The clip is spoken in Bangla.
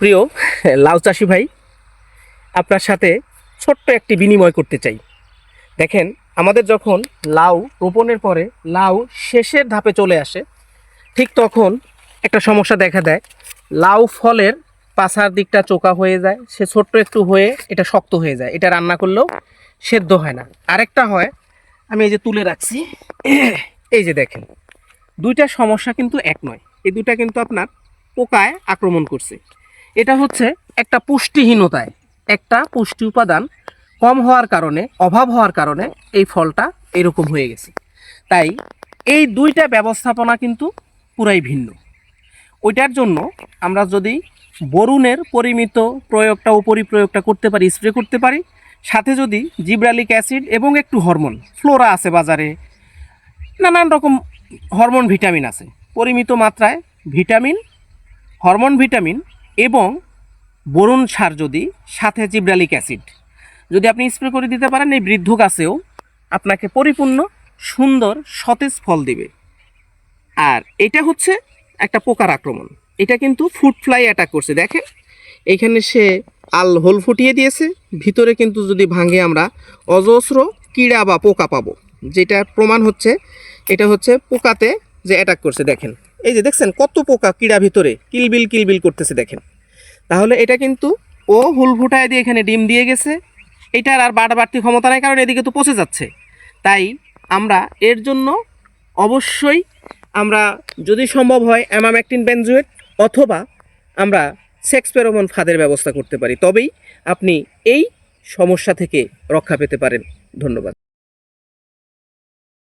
প্রিয় লাউ চাষি ভাই, আপনার সাথে ছোট্ট একটি বিনিময় করতে চাই। দেখেন, আমাদের যখন লাউ রোপণের পরে লাউ শেষের ধাপে চলে আসে, ঠিক তখন একটা সমস্যা দেখা দেয়। লাউ ফলের পাশার দিকটা চোকা হয়ে যায়, সে ছোট্ট একটু হয়ে এটা শক্ত হয়ে যায়, এটা রান্না করলেও সেদ্ধ হয় না। আরেকটা হয়, আমি এই যে তুলে রাখছি, এই যে দেখেন, দুইটা সমস্যা কিন্তু এক নয়, এই দুটা কিন্তু আপনার পোকায় আক্রমণ করছে। এটা হচ্ছে একটা পুষ্টিহীনতায়, একটা পুষ্টি উপাদান কম হওয়ার কারণে, অভাব হওয়ার কারণে এই ফলটা এরকম হয়ে গেছে। তাই এই দুইটা ব্যবস্থাপনা কিন্তু পুরাই ভিন্ন। ওইটার জন্য আমরা যদি বরুণের পরিমিত প্রয়োগটা উপরি প্রয়োগটা করতে পারি স্প্রে করতে পারি, সাথে যদি জিব্রালিক অ্যাসিড এবং একটু হরমোন, ফ্লোরা আছে বাজারে, নানান রকম হরমোন ভিটামিন আছে। পরিমিত মাত্রায় ভিটামিন, হরমোন ভিটামিন এবং বোরন সার যদি সাথে জিব্রালিক অ্যাসিড, যদি আপনি স্প্রে করে দিতে পারেন, এই বৃদ্ধ গাছেও আপনাকে পরিপূর্ণ সুন্দর সতেজ ফল দিবে। আর এটা হচ্ছে একটা পোকার আক্রমণ। এটা কিন্তু ফ্রুট ফ্লাই অ্যাটাক করছে। দেখেন এইখানে সে আল হোল ফুটিয়ে দিয়েছে। ভিতরে কিন্তু যদি ভাঙে আমরা অজস্র কীড়া বা পোকা পাবো। যেটা প্রমাণ হচ্ছে, এটা হচ্ছে পোকাতে যে অ্যাটাক করছে। দেখেন এই যে দেখছেন কত পোকা কীড়া ভিতরে, কিলবিল কিলবিল করতেছে দেখেন। তাহলে এটা কিন্তু ও হুল ফুটায় দিয়ে এখানে ডিম দিয়ে গেছে। এটার আর বাড়া বাড়তি ক্ষমতা নাই, কারণ এদিকে তো পচে যাচ্ছে। তাই আমরা এর জন্য অবশ্যই আমরা যদি সম্ভব হয় অ্যামামেকটিন বেনজুয়েট অথবা আমরা সেক্স পেরোমন ফাঁদের ব্যবস্থা করতে পারি। তবেই আপনি এই সমস্যা থেকে রক্ষা পেতে পারেন। ধন্যবাদ।